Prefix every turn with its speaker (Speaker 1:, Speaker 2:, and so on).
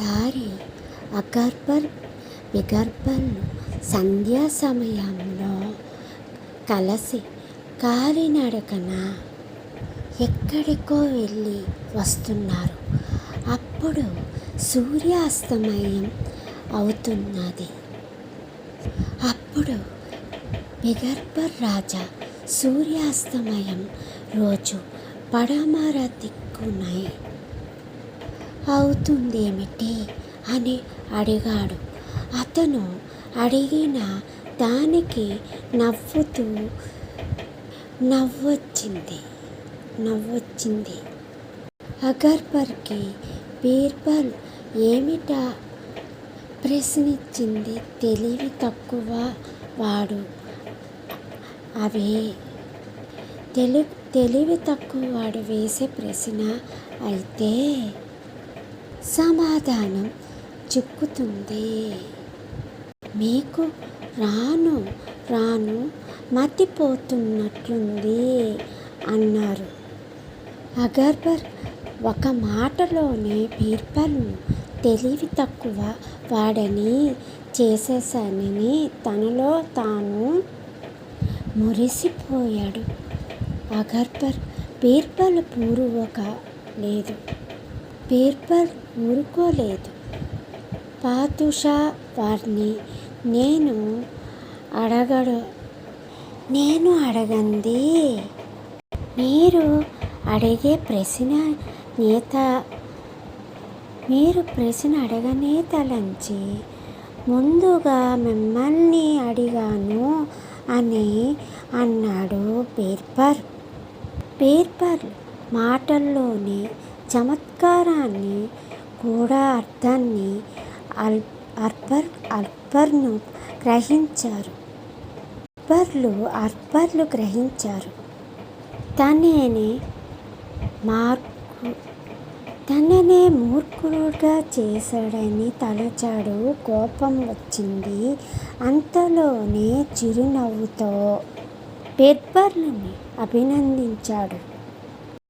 Speaker 1: ఒకసారి అగర్బర్ బిగర్బర్లు సంధ్యా సమయంలో కలిసి కాలినడకన ఎక్కడికో వెళ్ళి వస్తున్నారు. అప్పుడు సూర్యాస్తమయం అవుతున్నది. అప్పుడు బిగర్బర్ రాజా సూర్యాస్తమయం రోజు పడమర దిక్కునై అవుతుందేమిటి అని అడిగాడు. అతను అడిగిన దానికి నవ్వుతూ నవ్వొచ్చింది నవ్వొచ్చింది. అగర్బర్కి బీర్బల్ ఏమిటా ప్రశ్నించింది తెలివి తక్కువ వాడు. అవే. తెలి తెలివి తక్కువ వాడు వేసే ప్రశ్న అయితే సమాధానం చిక్కుతుంది మీకు రాను రాను మతిపోతున్నట్లుంది అన్నారు. అగర్బర్ ఒక మాటలోనే బీర్బల్ను తెలివి తక్కువ వాడని చేసేసానని తనలో తాను మురిసిపోయాడు. అగర్బర్ బీర్బల్ పూర్వక లేదు. బీర్బల్ ఊరుకోలేదు. పాతుషా వారిని నేను అడగడు నేను అడగంది. మీరు అడిగే ప్రశ్న నేత మీరు ప్రశ్న అడగనే తలంచి ముందుగా మిమ్మల్ని అడిగాను అని అన్నాడు బీర్బర్ బీర్బల్ మాటల్లోనే చమత్కారాన్ని కూడా అర్థాన్ని అల్ అర్బర్ అర్బర్ను గ్రహించారు. అర్బర్లు అర్బర్లు గ్రహించారు. తననే మార్కు తననే మూర్ఖుడుగా చేశాడని తలచాడు కోపం వచ్చింది. అంతలోనే చిరునవ్వుతో బెర్బర్లని అభినందించాడు.